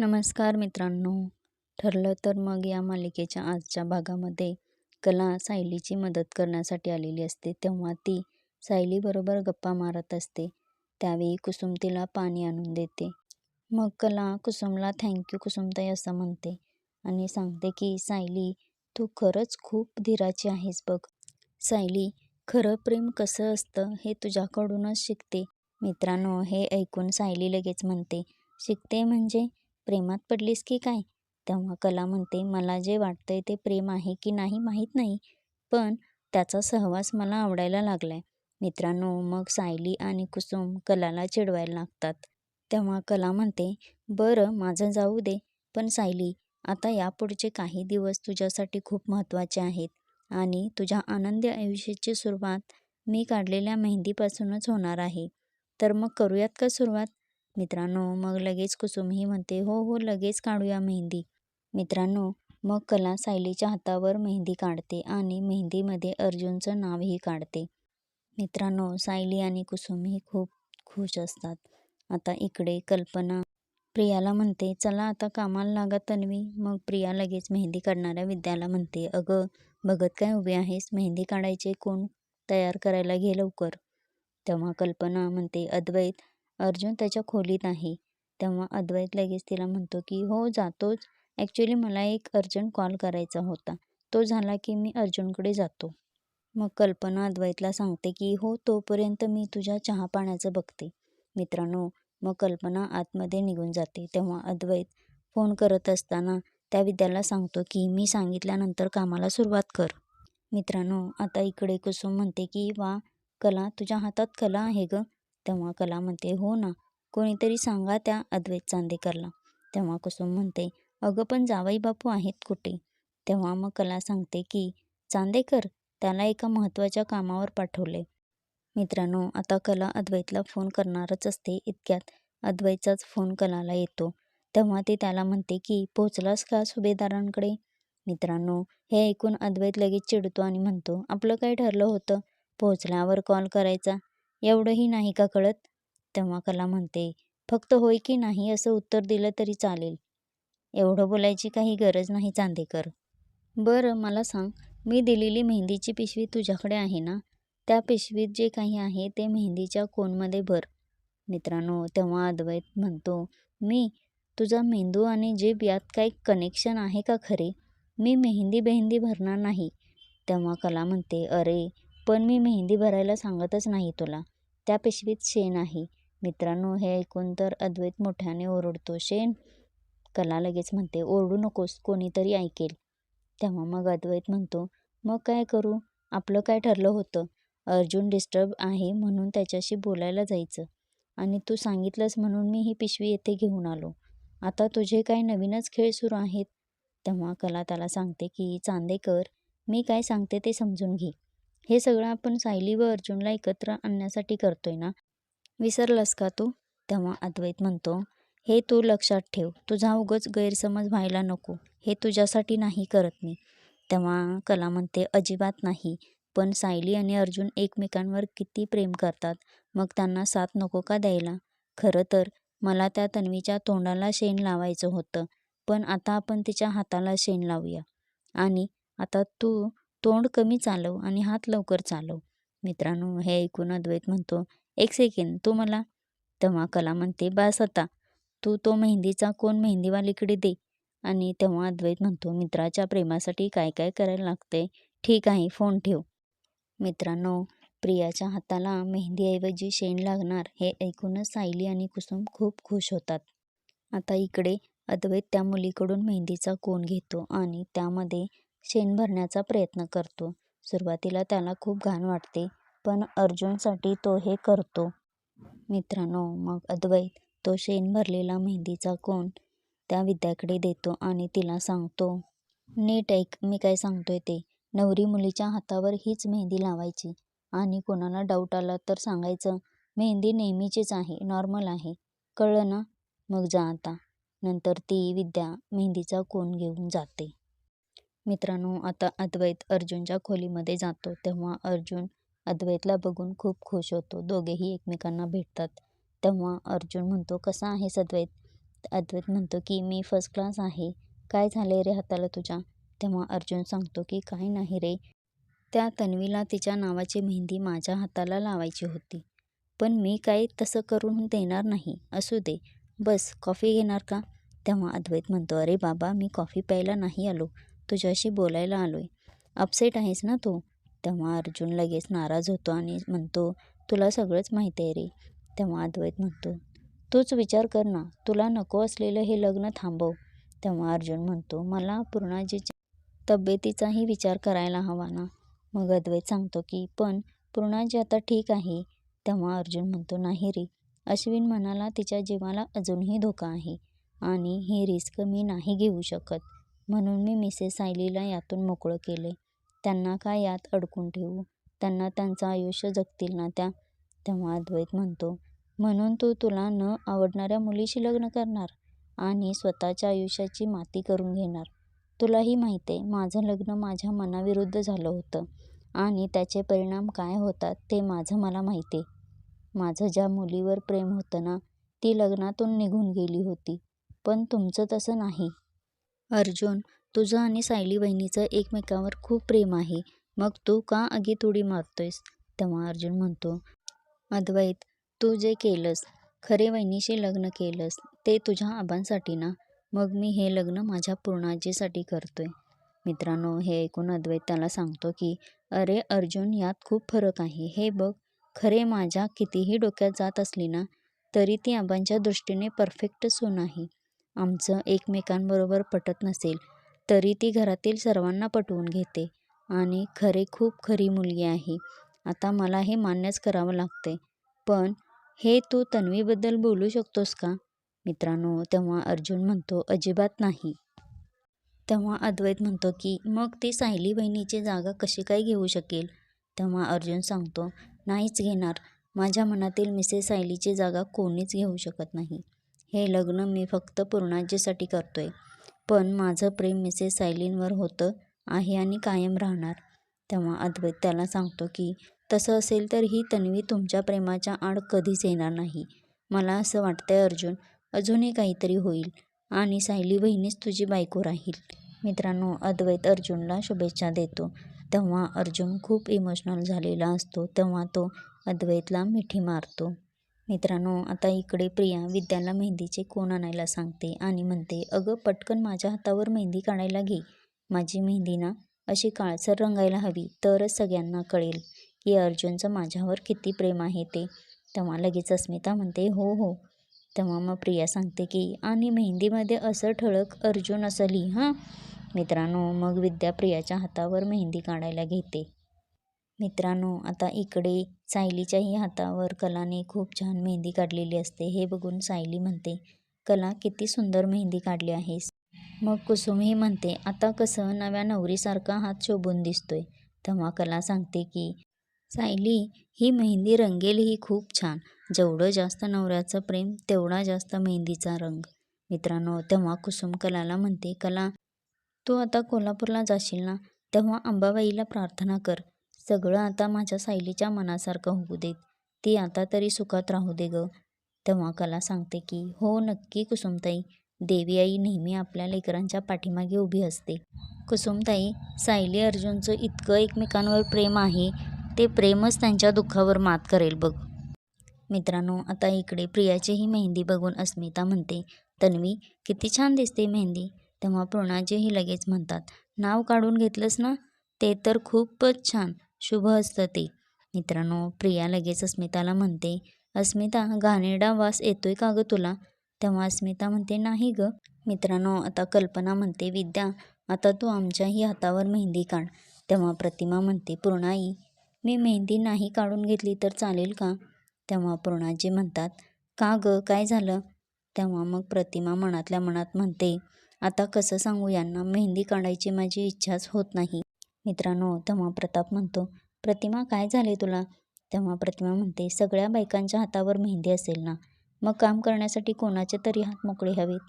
नमस्कार मित्रांनो. ठरलं तर मग या मालिकेच्या आजच्या भागामध्ये कला सायलीची मदत करण्यासाठी आलेली असते. तेव्हा ती सायलीबरोबर गप्पा मारत असते. त्यावेळी कुसुम तिला पाणी आणून देते. मग कला कुसुमला थँक्यू कुसुमताई असं म्हणते आणि सांगते की सायली तू खरंच खूप धीराची आहेस बघ. सायली खरं प्रेम कसं असतं हे तुझ्याकडूनच शिकते. मित्रांनो हे ऐकून सायली लगेच म्हणते शिकते म्हणजे प्रेमात पडलीस की काय? तेव्हा कला म्हणते मला जे वाटतंय ते प्रेम आहे की नाही माहीत नाही पण त्याचा सहवास मला आवडायला लागलाय. मित्रांनो मग सायली आणि कुसुम कलाला चिडवायला लागतात. तेव्हा कला म्हणते बरं माझं जाऊ दे पण सायली आता यापुढचे काही दिवस तुझ्यासाठी खूप महत्त्वाचे आहेत आणि तुझ्या आनंदी आयुष्याची सुरुवात मी काढलेल्या मेहंदीपासूनच होणार आहे. तर मग करूयात का सुरुवात? मित्रांनो मग लगेच कुसुमही म्हणते हो हो लगेच काढूया मेहंदी. मित्रांनो मग कला सायलीच्या हातावर मेहंदी काढते आणि मेहंदीमध्ये अर्जुनचं नावही काढते. मित्रांनो सायली आणि कुसुमही खूप खुश असतात. आता इकडे कल्पना प्रियाला म्हणते चला आता कामाला लागा तन्वी. मग प्रिया लगेच मेहंदी काढणाऱ्या विद्याला म्हणते अगं बघत काय उभी आहेस? मेहंदी काढायचे कोण तयार करायला घे लवकर. तेव्हा कल्पना म्हणते अद्वैत अर्जुन त्याच्या खोलीत आहे. तेव्हा अद्वैत लगेच तिला म्हणतो की हो जातोच ॲक्च्युली मला एक अर्जंट कॉल करायचा होता. तो झाला की मी अर्जुनकडे जातो. मग कल्पना अद्वैतला सांगते की हो तोपर्यंत मी तुझ्या चहा पाण्याचं बघते. मित्रांनो मग कल्पना आतमध्ये निघून जाते. तेव्हा अद्वैत फोन करत असताना त्या विद्याला सांगतो की मी सांगितल्यानंतर कामाला सुरुवात कर. मित्रांनो आता इकडे कुसुम म्हणते की वा कला तुझ्या हातात कला आहे गं. तेव्हा कला म्हणते हो ना कोणीतरी सांगा त्या अद्वैत चांदेकरला. तेव्हा कुसुम म्हणते अगं पण जावई बापू आहेत कुठे? तेव्हा मग कला सांगते की चांदेकर त्याला एका महत्त्वाच्या कामावर पाठवले. मित्रांनो आता कला अद्वैतला फोन करणारच असते इतक्यात. अद्वैतचाच फोन कलाला येतो. तेव्हा ती त्याला म्हणते की पोचलास का सुभेदारांकडे? मित्रांनो हे ऐकून अद्वैत लगेच चिडतो आणि म्हणतो आपलं काय ठरलं होतं? पोचल्यावर कॉल करायचा. एवढंही नाही का कळत? तेव्हा कला म्हणते फक्त होय की नाही असं उत्तर दिलं तरी चालेल. एवढं बोलायची काही गरज नाही चांदेकर. बरं मला सांग मी दिलेली मेहंदीची पिशवी तुझ्याकडे आहे ना? त्या पिशवीत जे काही आहे ते मेहंदीच्या कोनमध्ये भर. मित्रांनो तेव्हा अद्वैत म्हणतो मी तुझा मेंदू आणि जीभ यात काही कनेक्शन आहे का खरे? मी मेहंदी बेहंदी भरणार नाही. तेव्हा कला म्हणते अरे पण मी मेहंदी भरायला सांगतच नाही तुला. त्या पिशवीत शेण आहे. मित्रांनो हे ऐकून तर अद्वैत मोठ्याने ओरडतो. शेण कला लगेच म्हणते. ओरडू नकोस कोणीतरी ऐकेल तेव्हा मग अद्वैत म्हणतो मग काय करू? आपलं काय ठरलं होतं? अर्जुन डिस्टर्ब आहे म्हणून त्याच्याशी बोलायला जायचं. आणि तू सांगितलंस म्हणून मी ही पिशवी येथे घेऊन आलो. आता तुझे काय नवीनच खेळ सुरू आहेत तेव्हा कला त्याला सांगते की चांदेकर मी काय सांगते ते समजून घे. हे सगळं आपण सायली व अर्जुनला एकत्र आणण्यासाठी करतोय ना? विसरलास का तू? तेव्हा अद्वैत म्हणतो हे तू लक्षात ठेव तुझा उगच गैरसमज व्हायला नको. हे तुझ्यासाठी नाही करत मी. तेव्हा कला म्हणते अजिबात नाही. पण सायली आणि अर्जुन एकमेकांवर किती प्रेम करतात. मग त्यांना साथ नको का द्यायला? खरं तर मला त्या तन्वीच्या तोंडाला शेण लावायचं होतं. पण आता आपण तिच्या हाताला शेण लावूया. आणि आता तू तोंड कमी चालव आणि हात लवकर चालव. मित्रांनो हे ऐकून अद्वैत म्हणतो एक सेकंड तू मला तेव्हा कला म्हणते बास आता तू तो मेहंदीचा कोण मेहंदीवालीकडे दे. आणि तेव्हा अद्वैत म्हणतो मित्राच्या प्रेमासाठी काय काय करायला लागते ठीक आहे फोन ठेव. मित्रांनो प्रियाच्या हाताला मेहंदीऐवजी शेण लागणार हे ऐकूनच सायली आणि कुसुम खूप खुश होतात. आता इकडे अद्वैत त्या मुलीकडून मेहंदीचा कोण घेतो आणि त्यामध्ये शेण भरण्याचा प्रयत्न करतो. सुरुवातीला त्याला खूप घाण वाटते पण अर्जुनसाठी तो हे करतो. मित्रांनो मग अद्वैत तो शेण भरलेला मेहंदीचा कोण? त्या विद्याकडे देतो आणि तिला सांगतो नीट ऐक मी काय सांगतोय ते. नवरी मुलीच्या हातावर हीच मेहंदी लावायची. आणि कोणाला डाऊट आला तर सांगायचं मेहंदी नेहमीचीच आहे नॉर्मल आहे. कळलं ना? मग जा आता. नंतर ती विद्या मेहंदीचा कोण घेऊन जाते. मित्रांनो आता अद्वैत अर्जुनच्या खोलीमध्ये जातो तेव्हा अर्जुन अद्वैतला बघून खूप खुश होतो. दोघेही एकमेकांना भेटतात. तेव्हा अर्जुन म्हणतो कसा आहेस अद्वैत? अद्वैत म्हणतो की मी फर्स्ट क्लास आहे. काय झाले रे हाताला तुझ्या? तेव्हा अर्जुन सांगतो की काय नाही रे. त्या तन्वीला तिच्या नावाची मेहंदी माझ्या हाताला लावायची होती. पण मी काही तसं करून देणार नाही. असू दे. बस कॉफी घेणार का? तेव्हा अद्वैत म्हणतो अरे बाबा मी कॉफी प्यायला नाही आलो. तुझ्याशी बोलायला आलो आहे अपसेट आहेस ना तू? तेव्हा अर्जुन लगेच नाराज होतो आणि म्हणतो तुला सगळंच माहिती आहे रे. तेव्हा अद्वैत म्हणतो तूच विचार कर ना तुला नको असलेलं हे लग्न थांबव. तेव्हा अर्जुन म्हणतो मला पूर्णाजीच्या तब्येतीचाही विचार करायला हवा ना. मग अद्वैत सांगतो की पण पूर्णाजी आता ठीक आहे. तेव्हा अर्जुन म्हणतो नाही रे अश्विन म्हणाला तिच्या जीवाला अजूनही धोका आहे आणि ही रिस्क मी नाही घेऊ शकत. म्हणून मी मिसेस सायलीला यातून मोकळं केले. त्यांना काय यात अडकून ठेवू? त्यांना त्यांचं आयुष्य जगतील ना त्या? तेव्हा अद्वैत म्हणतो म्हणून तू तुला न आवडणाऱ्या मुलीशी लग्न करणार आणि स्वतःच्या आयुष्याची माती करून घेणार. तुलाही माहिती आहे माझं लग्न माझ्या मनाविरुद्ध झालं होतं आणि त्याचे परिणाम काय होतात ते माझं मला माहिती आहे. माझं ज्या मुलीवर प्रेम होतं ना ती लग्नातून निघून गेली होती. पण तुमचं तसं नाही. अर्जुन तुझं आणि सायली बहिणीचं एकमेकावर खूप प्रेम आहे. मग तू का आगीत उडी मारतोयस? तेव्हा अर्जुन म्हणतो अद्वैत तू जे केलंस खरे वहिनीशी लग्न केलंस ते तुझ्या आबांसाठी ना? मग मी हे लग्न माझ्या पूर्णाजीसाठी करतोय. मित्रांनो हे ऐकून अद्वैत त्याला सांगतो की अरे अर्जुन यात खूप फरक आहे. हे बघ खरे माझ्या कितीही डोक्यात जात असली ना तरी ती आबांच्या दृष्टीने परफेक्ट सून आहे. आमचं एकमेकांबरोबर पटत नसेल तरी ती घरातील सर्वांना पटवून घेते. आणि खरे खूप खरी मुलगी आहे. आता मला हे मान्यच करावं लागते पण हे तू तन्वीबद्दल बोलू शकतोस का? मित्रांनो तेव्हा अर्जुन म्हणतो अजिबात नाही. तेव्हा अद्वैत म्हणतो की मग ती सायली बहिणीची जागा कशी काय घेऊ शकेल? तेव्हा अर्जुन सांगतो नाहीच घेणार. माझ्या मनातील मिसेस सायलीची जागा कोणीच घेऊ शकत नाही. हे लग्न मी फक्त पूर्णाजीसाठी करतोय. पण माझं प्रेम मिसेस सायलींवर होतं आहे आणि कायम राहणार. तेव्हा अद्वैत त्याला सांगतो की तसं असेल तर ही तन्वी तुमच्या प्रेमाच्या आड कधीच येणार नाही. मला असं वाटतंय अर्जुन अजूनही काहीतरी होईल आणि सायली बहिणीच तुझी बायको राहील. मित्रांनो अद्वैत अर्जुनला शुभेच्छा देतो. तेव्हा अर्जुन खूप इमोशनल झालेला असतो तेव्हा तो अद्वैतला मिठी मारतो. मित्रांनो आता इकडे प्रिया विद्याला मेहंदीचे कोण आणायला सांगते आणि म्हणते अगं पटकन माझ्या हातावर मेहंदी काढायला घे. माझी मेहंदी ना अशी काळसर रंगायला हवी तरच सगळ्यांना कळेल की अर्जुनचं माझ्यावर किती प्रेम आहे ते. तेव्हा लगेच अस्मिता म्हणते हो हो. तेव्हा मग प्रिया सांगते की आणि मेहंदीमध्ये असं ठळक अर्जुन असं लिही हां? मित्रांनो मग विद्या प्रियाच्या हातावर मेहंदी काढायला घेते. मित्रांनो आता इकडे सायलीच्याही हातावर कलाने खूप छान मेहंदी काढलेली असते. हे बघून सायली म्हणते कला किती सुंदर मेहंदी काढली आहेस. मग कुसुमही म्हणते आता कसं नव्या नवरीसारखा हात शोभून दिसतोय. तेव्हा कला सांगते की सायली ही मेहंदी रंगेल ही खूप छान. जेवढं जास्त नवऱ्याचं प्रेम तेवढा जास्त मेहंदीचा रंग. मित्रांनो तेव्हा कुसुम कलाला म्हणते कला तू आता कोल्हापूरला जाशील ना? तेव्हा अंबाबाईला प्रार्थना कर. सगळं आता माझ्या सायलीच्या मनासारखं होऊ देत. ती आता तरी सुखात राहू दे ग. तेव्हा कला सांगते की हो नक्की कुसुमताई. देवी आई नेहमी आपल्या लेकरांच्या पाठीमागे उभी असते. कुसुमताई सायली अर्जुनचं इतकं एकमेकांवर प्रेम आहे ते प्रेमच त्यांच्या दुःखावर मात करेल बघ. मित्रांनो आता इकडे प्रियाचीही मेहंदी बघून अस्मिता म्हणते तन्वी किती छान दिसते मेहंदी. तेव्हा पूर्णाजीही लगेच म्हणतात नाव काढून घेतलंस ना? ते तर खूपच छान. शुभ असतं ते. मित्रांनो प्रिया लगेच अस्मिताला म्हणते अस्मिता घाणेरडा वास येतोय का गं तुला? तेव्हा अस्मिता म्हणते नाही गं. मित्रांनो आता कल्पना म्हणते विद्या आता तू आमच्याही हातावर मेहंदी काढ. तेव्हा प्रतिमा म्हणते पूर्णाई मी मेहंदी नाही काढून घेतली तर चालेल का? तेव्हा पूर्णाजी म्हणतात का गं काय झालं? तेव्हा मग प्रतिमा मनातल्या मनात म्हणते आता कसं सांगू यांना मेहंदी काढायची माझी इच्छाच होत नाही. मित्रांनो तेव्हा प्रताप म्हणतो प्रतिमा काय झाले तुला? तेव्हा प्रतिमा म्हणते सगळ्या बायकांच्या हातावर मेहंदी असेल ना? मग काम करण्यासाठी कोणाचे तरी हात मोकळे हवेत?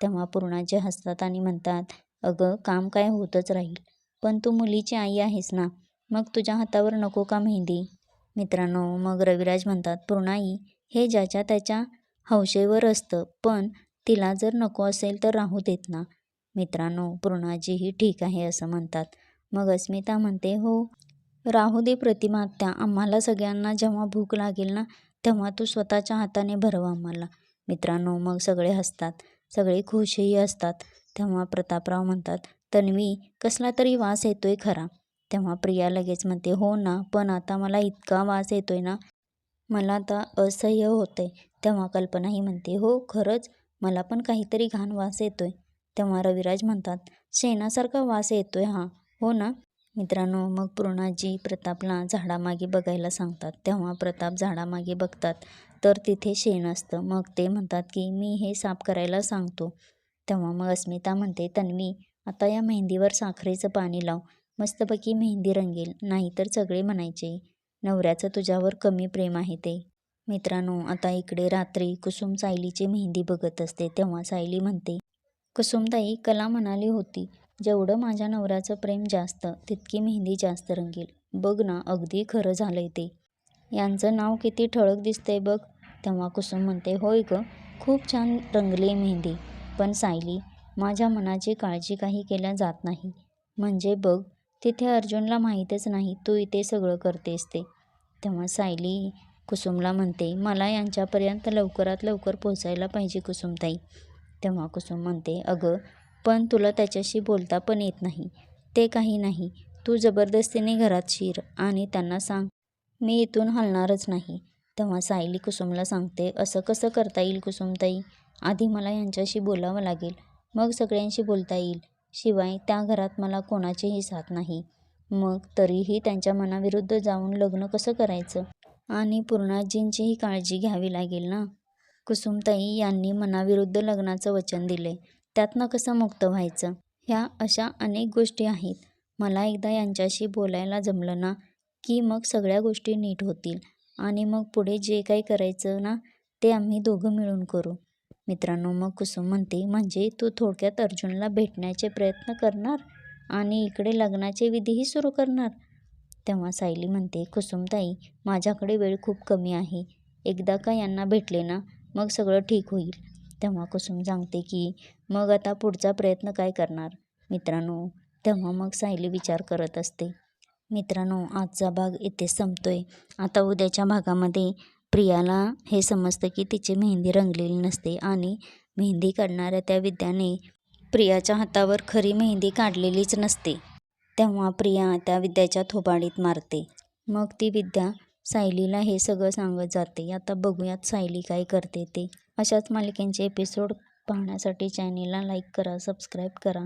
तेव्हा पूर्णाजी हसतात आणि म्हणतात अगं काम काय होतच राहील. पण तू मुलीची आई आहेस ना? मग तुझ्या हातावर नको का मेहंदी? मित्रांनो मग रविराज म्हणतात पूर्णाई हे ज्याच्या त्याच्या हौशेवर असतं पण तिला जर नको असेल तर राहू देत ना? मित्रांनो पूर्णाजीही ठीक आहे असं म्हणतात. मग अस्मिता म्हणते हो. राहू दे प्रतिमा आत्या. आम्हाला सगळ्यांना जेव्हा भूक लागेल ना तेव्हा तू स्वतःच्या हाताने भरव आम्हाला. मित्रांनो मग सगळे हसतात. सगळे खुशही असतात. तेव्हा प्रतापराव म्हणतात तन्वी कसला तरी वास येतोय खरा. तेव्हा प्रिया लगेच म्हणते हो ना पण आता मला इतका वास येतोय ना मला आता असह्य होतंय. तेव्हा कल्पनाही म्हणते हो खरंच? मला पण काहीतरी घाण वास येतोय. तेव्हा रविराज म्हणतात शेणासारखा वास येतोय हा. हो ना? मित्रांनो मग पूर्णाजी प्रतापला झाडामागे बघायला सांगतात. तेव्हा प्रताप झाडामागे बघतात. तर तिथे शेण असतं. मग ते म्हणतात की मी हे साफ करायला सांगतो. तेव्हा मग अस्मिता म्हणते तन्वी आता या मेहंदीवर साखरेचं पाणी लाव. मस्तपैकी मेहंदी रंगेल. नाहीतर सगळे म्हणायचे नवऱ्याचं तुझ्यावर कमी प्रेम आहे ते. मित्रांनो आता इकडे रात्री कुसुम सायलीची मेहंदी बघत असते. तेव्हा सायली म्हणते कुसुमताई कला म्हणाली होती. जेवढं माझ्या नवऱ्याचं प्रेम जास्त तितकी मेहंदी जास्त रंगेल. बघ ना अगदी खरं झालंय ते. यांचं नाव किती ठळक दिसतंय बघ. तेव्हा कुसुम म्हणते होय ग खूप छान रंगली मेहंदी. पण सायली माझ्या मनाची काळजी काही केल्या जात नाही. म्हणजे बघ तिथे अर्जुनला माहीतच नाही तू इथे सगळं करतेस ते. तेव्हा सायली कुसुमला म्हणते मला यांच्यापर्यंत लवकरात लवकर पोचायला पाहिजे कुसुमताई. तेव्हा कुसुम म्हणते अगं पण तुला त्याच्याशी बोलता पण येत नाही. ते काही नाही. तू जबरदस्तीने घरात शिर आणि त्यांना सांग. मी इथून हलणारच नाही. तेव्हा सायली कुसुमला सांगते असं कसं करता येईल कुसुमताई? आधी मला यांच्याशी बोलावं लागेल. मग सगळ्यांशी बोलता येईल. शिवाय त्या घरात मला कोणाचीही साथ नाही. मग तरीही त्यांच्या मनाविरुद्ध जाऊन लग्न कसं करायचं? आणि पूर्णाजींचीही काळजी घ्यावी लागेल ना? कुसुमताई यांनी मनाविरुद्ध लग्नाचं वचन दिले. त्यातनं कसं मुक्त व्हायचं? ह्या अशा अनेक गोष्टी आहेत. मला एकदा यांच्याशी बोलायला जमलं ना की मग सगळ्या गोष्टी नीट होतील. आणि मग पुढे जे काही करायचं ना ते आम्ही दोघं मिळून करू. मित्रांनो मग कुसुम म्हणते म्हणजे तू थोडक्यात अर्जुनला भेटण्याचे प्रयत्न करणार? आणि इकडे लग्नाचे विधीही सुरू करणार? तेव्हा सायली म्हणते कुसुमताई माझ्याकडे वेळ खूप कमी आहे. एकदा का यांना भेटले ना मग सगळं ठीक होईल. तेव्हा कुसुम सांगते की मग आता पुढचा प्रयत्न काय करणार? मित्रांनो तेव्हा मग सायली विचार करत असते. मित्रांनो आजचा भाग इथेच संपतोय. आता उद्याच्या भागामध्ये प्रियाला हे समजतं की तिची मेहंदी रंगलेली नसते आणि मेहंदी काढणाऱ्या त्या विद्याने प्रियाच्या हातावर खरी मेहंदी काढलेलीच नसते. तेव्हा प्रिया त्या विद्याच्या थोबाडीत मारते. मग ती विद्या सायलीला हे सगळं सांगत जाते. आता बघूयात सायली काय करते ते. अशाच मालिकांचे एपिसोड पाहण्यासाठी चॅनेलला लाईक करा सबस्क्राईब करा.